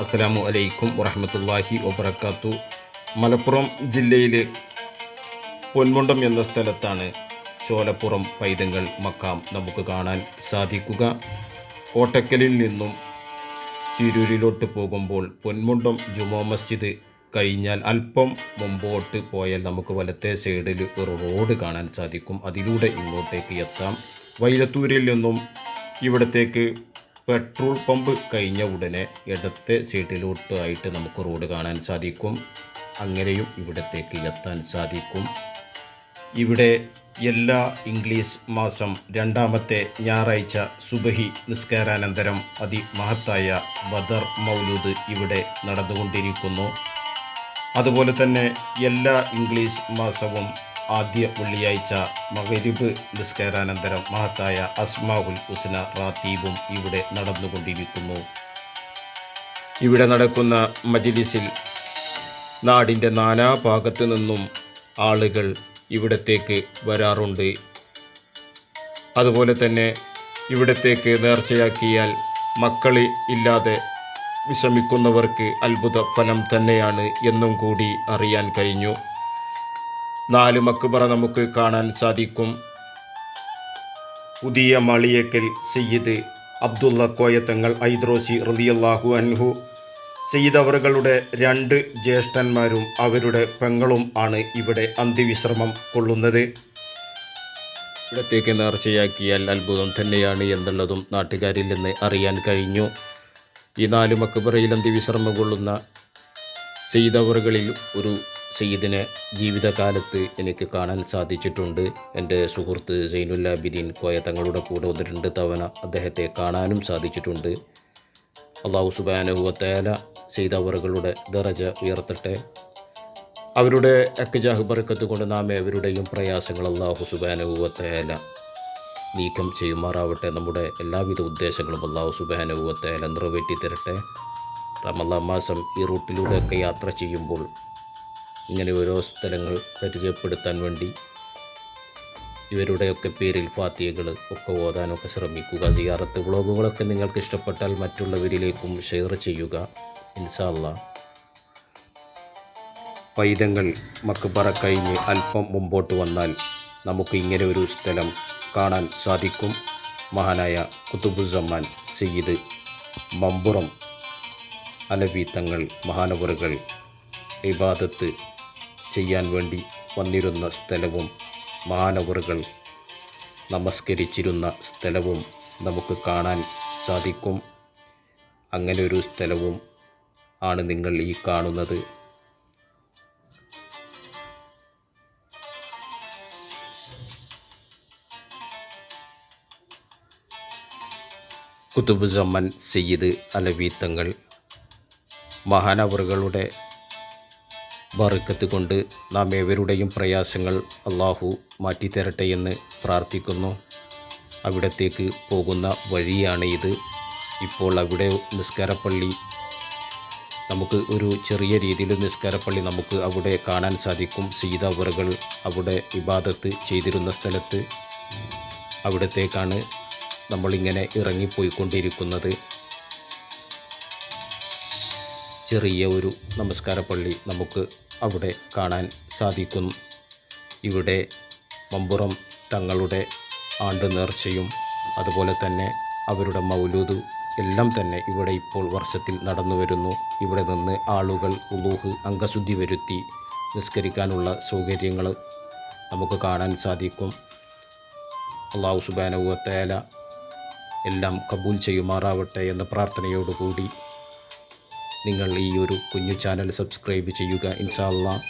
അസ്സലാമു അലൈക്കും വറഹമത്തല്ലാഹി വബർക്കാത്തു മലപ്പുറം ജില്ലയിലെ പൊന്മുണ്ടം എന്ന സ്ഥലത്താണ് ചോലപ്പുറം പൈതങ്ങൾ മക്കാം നമുക്ക് കാണാൻ സാധിക്കുക. കോട്ടക്കലിൽ നിന്നും തിരൂരിലോട്ട് പോകുമ്പോൾ പൊന്മുണ്ടം ജുമാ മസ്ജിദ് കഴിഞ്ഞാൽ അല്പം മുമ്പോട്ട് പോയാൽ നമുക്ക് വലത്തെ സൈഡിൽ ഒരു റോഡ് കാണാൻ സാധിക്കും. അതിലൂടെ ഇങ്ങോട്ടേക്ക് എത്താം. വൈലത്തൂരിൽ നിന്നും ഇവിടത്തേക്ക് പെട്രോൾ പമ്പ് കഴിഞ്ഞ ഉടനെ ഇടത്തെ സൈഡിലോട്ട് ആയിട്ട് നമുക്ക് റോഡ് കാണാൻ സാധിക്കും. അങ്ങനെയും ഇവിടത്തേക്ക് എത്താൻ സാധിക്കും. ഇവിടെ എല്ലാ ഇംഗ്ലീഷ് മാസം രണ്ടാമത്തെ ഞായറാഴ്ച സുബഹി നിസ്കാരാനന്തരം അതിമഹത്തായ ബദർ മൗലൂദ് ഇവിടെ നടന്നുകൊണ്ടിരിക്കുന്നു. അതുപോലെ തന്നെ എല്ലാ ഇംഗ്ലീഷ് മാസവും ആദ്യ വെള്ളിയാഴ്ച മകരിബ് നിസ്കാരാനന്തരം മഹത്തായ അസ്മാവുൽ ഹുസ്ന റാത്തീബും ഇവിടെ നടന്നുകൊണ്ടിരിക്കുന്നു. ഇവിടെ നടക്കുന്ന മജിലിസിൽ നാടിന്റെ നാനാഭാഗത്തു നിന്നും ആളുകൾ ഇവിടത്തേക്ക് വരാറുണ്ട്. അതുപോലെ തന്നെ ഇവിടത്തേക്ക് നേർച്ചയാക്കിയാൽ മക്കളി ഇല്ലാതെ വിഷമിക്കുന്നവർക്ക് അത്ഭുത ഫലം തന്നെയാണ് എന്നും കൂടി അറിയാൻ കഴിഞ്ഞു. നാല് മക്ബറ നമുക്ക് കാണാൻ സാധിക്കും. പുതിയ മാളിയക്കൽ സയ്യിദ് അബ്ദുള്ള കോയത്തങ്ങൾ ഐദ്രോസി റളിയല്ലാഹു അൻഹു. സയ്യിദ് അവറുകളുടെ രണ്ട് ജ്യേഷ്ഠന്മാരും അവരുടെ പെങ്ങളും ആണ് ഇവിടെ അന്ത്യവിശ്രമം കൊള്ളുന്നത്. ഇവിടത്തേക്ക് നേർച്ചയാക്കിയാൽ അത്ഭുതം തന്നെയാണ് എന്നുള്ളതും നാട്ടുകാരിൽ നിന്ന് അറിയാൻ കഴിഞ്ഞു. ഈ നാല് മക്കുബറയിൽ അന്ത്യവിശ്രമം കൊള്ളുന്ന സെയ്തവറുകളിൽ ഒരു സെയ്ദിനെ ജീവിതകാലത്ത് എനിക്ക് കാണാൻ സാധിച്ചിട്ടുണ്ട്. എന്റെ സുഹൃത്ത് സൈനുല്ലാബിദീൻ കോയ തങ്ങളുടെ കൂടെ ഒന്ന് രണ്ട് തവണ അദ്ദേഹത്തെ കാണാനും സാധിച്ചിട്ടുണ്ട്. അള്ളാഹു സുബാനുവത്തേല സെയ്തവറുകളുടെ ദറജ ഉയർത്തട്ടെ. അവരുടെ അക്കജാഹ് ബർക്കത്ത് കൊണ്ട് നാം ഏവരുടെയും പ്രയാസങ്ങൾ അള്ളാഹു സുബാനുഭവത്തേല നീക്കം ചെയ്യുമാറാവട്ടെ. നമ്മുടെ എല്ലാവിധ ഉദ്ദേശങ്ങളും അള്ളാഹു സുബാനുഭവത്തേല നിറവേറ്റി തരട്ടെ റമല്ലാ മാസം ഈ റൂട്ടിലൂടെയൊക്കെ യാത്ര ചെയ്യുമ്പോൾ ഇങ്ങനെ ഓരോ സ്ഥലങ്ങൾ പരിചയപ്പെടുത്താൻ വേണ്ടി ഇവരുടെയൊക്കെ പേരിൽ ഫാത്തിയകൾ ഒക്കെ ഓതാനൊക്കെ ശ്രമിക്കുക. സിയാറത്ത് വ്ളോഗുകളൊക്കെ നിങ്ങൾക്ക് ഇഷ്ടപ്പെട്ടാൽ മറ്റുള്ളവരിലേക്കും ഷെയർ ചെയ്യുക. ഇൻഷാല്ല. പൈതങ്ങൾ മക്ബറ കഴിഞ്ഞ് അല്പം മുമ്പോട്ട് വന്നാൽ നമുക്ക് ഇങ്ങനെ ഒരു സ്ഥലം കാണാൻ സാധിക്കും. മഹാനായ കുത്തുബുസമ്മാൻ സയ്യിദ് മമ്പുറം അലവി തങ്ങൾ മഹാനവറുകൾ ഇബാദത്ത് ചെയ്യാൻ വേണ്ടി വന്നിരുന്ന സ്ഥലവും മാനവറുകൾ നമസ്കരിച്ചിരുന്ന സ്ഥലവും നമുക്ക് കാണാൻ സാധിക്കും. അങ്ങനെ ഒരു സ്ഥലവും ആണ് നിങ്ങൾ ഈ കാണുന്നത്. കുതുബുസമ്മൻ സയ്യിദ് അലവി തങ്ങൾ മഹാനവറുകളുടെ ബറുക്കത്ത് കൊണ്ട് നാം ഏവരുടെയും പ്രയാസങ്ങൾ അള്ളാഹു മാറ്റിത്തരട്ടെ എന്ന് പ്രാർത്ഥിക്കുന്നു. അവിടത്തേക്ക് പോകുന്ന വഴിയാണ് ഇത്. ഇപ്പോൾ അവിടെ നിസ്കാരപ്പള്ളി. നമുക്ക് ഒരു ചെറിയ രീതിയിൽ നിസ്കാരപ്പള്ളി നമുക്ക് അവിടെ കാണാൻ സാധിക്കും. സീതാവറുകൾ അവിടെ വിവാദത്ത് ചെയ്തിരുന്ന സ്ഥലത്ത്. അവിടത്തേക്കാണ് നമ്മളിങ്ങനെ ഇറങ്ങിപ്പോയിക്കൊണ്ടിരിക്കുന്നത്. ചെറിയ ഒരു നമസ്കാരപ്പള്ളി നമുക്ക് അവിടെ കാണാൻ സാധിക്കും ഇവിടെ മമ്പുറം തങ്ങളുടെ ആണ്ട് നേർച്ചയും അതുപോലെ തന്നെ അവരുടെ മൗലൂദ് എല്ലാം തന്നെ ഇവിടെ ഇപ്പോൾ വർഷത്തിൽ നടന്നു വരുന്നു. ഇവിടെ നിന്ന് ആളുകൾ ഉലൂഹ് അംഗശുദ്ധി വരുത്തി നിസ്കരിക്കാനുള്ള സൗകര്യങ്ങൾ നമുക്ക് കാണാൻ സാധിക്കും. അള്ളാഹു സുബാനുവത്തേല എല്ലാം കബൂൽ ചെയ്യുമാറാവട്ടെ എന്ന പ്രാർത്ഥനയോടുകൂടി നിങ്ങൾ ഈ ഒരു കുഞ്ഞു ചാനൽ സബ്സ്ക്രൈബ് ചെയ്യുക. ഇൻഷാ അള്ളാഹ്